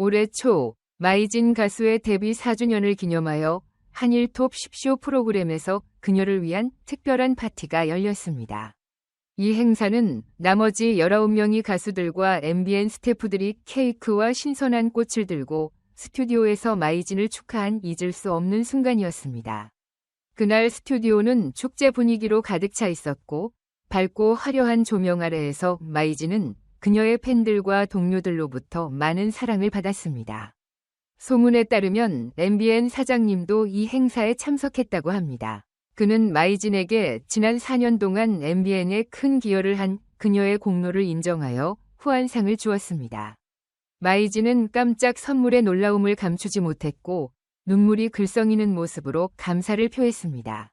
올해 초 마이진 가수의 데뷔 4주년을 기념하여 한일 톱 10쇼 프로그램에서 그녀를 위한 특별한 파티가 열렸습니다. 이 행사는 나머지 19명의 가수들과 MBN 스태프들이 케이크와 신선한 꽃을 들고 스튜디오에서 마이진을 축하한 잊을 수 없는 순간이었습니다. 그날 스튜디오는 축제 분위기로 가득 차 있었고 밝고 화려한 조명 아래에서 마이진은 그녀의 팬들과 동료들로부터 많은 사랑을 받았습니다. 소문에 따르면 MBN 사장님도 이 행사에 참석했다고 합니다. 그는 마이진에게 지난 4년 동안 MBN에 큰 기여를 한 그녀의 공로를 인정하여 후한상을 주었습니다. 마이진은 깜짝 선물의 놀라움을 감추지 못했고 눈물이 글썽이는 모습으로 감사를 표했습니다.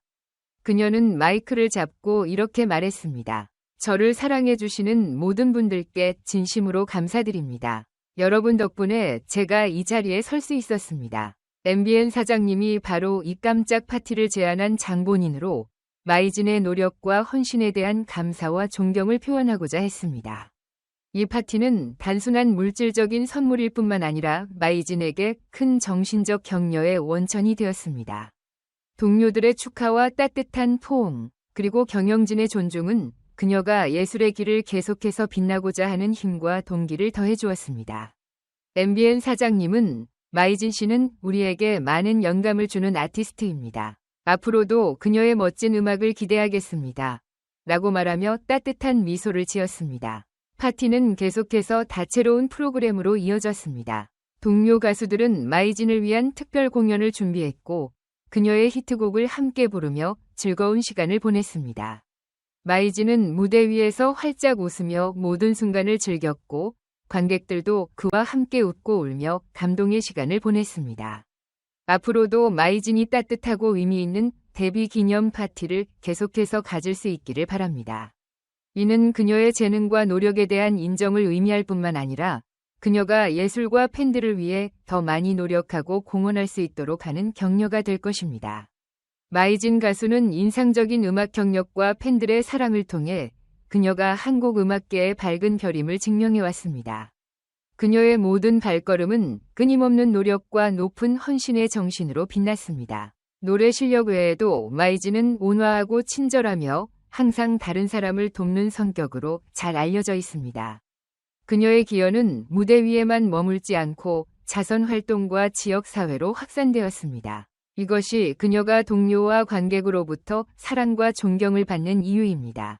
그녀는 마이크를 잡고 이렇게 말했습니다. 저를 사랑해 주시는 모든 분들께 진심으로 감사드립니다. 여러분 덕분에 제가 이 자리에 설 수 있었습니다. MBN 사장님이 바로 이 깜짝 파티를 제안한 장본인으로 마이진의 노력과 헌신에 대한 감사와 존경을 표현하고자 했습니다. 이 파티는 단순한 물질적인 선물일 뿐만 아니라 마이진에게 큰 정신적 격려의 원천이 되었습니다. 동료들의 축하와 따뜻한 포옹, 그리고 경영진의 존중은 그녀가 예술의 길을 계속해서 빛나고자 하는 힘과 동기를 더해 주었습니다. MBN 사장님은 마이진 씨는 우리에게 많은 영감을 주는 아티스트입니다. 앞으로도 그녀의 멋진 음악을 기대하겠습니다. 라고 말하며 따뜻한 미소를 지었습니다. 파티는 계속해서 다채로운 프로그램으로 이어졌습니다. 동료 가수들은 마이진을 위한 특별 공연을 준비했고 그녀의 히트곡을 함께 부르며 즐거운 시간을 보냈습니다. 마이진은 무대 위에서 활짝 웃으며 모든 순간을 즐겼고 관객들도 그와 함께 웃고 울며 감동의 시간을 보냈습니다. 앞으로도 마이진이 따뜻하고 의미 있는 데뷔 기념 파티를 계속해서 가질 수 있기를 바랍니다. 이는 그녀의 재능과 노력에 대한 인정을 의미할 뿐만 아니라 그녀가 예술과 팬들을 위해 더 많이 노력하고 공헌할 수 있도록 하는 격려가 될 것입니다. 마이진 가수는 인상적인 음악 경력과 팬들의 사랑을 통해 그녀가 한국 음악계의 밝은 별임을 증명해왔습니다. 그녀의 모든 발걸음은 끊임없는 노력과 높은 헌신의 정신으로 빛났습니다. 노래 실력 외에도 마이진은 온화하고 친절하며 항상 다른 사람을 돕는 성격으로 잘 알려져 있습니다. 그녀의 기여는 무대 위에만 머물지 않고 자선 활동과 지역 사회로 확산되었습니다. 이것이 그녀가 동료와 관객으로부터 사랑과 존경을 받는 이유입니다.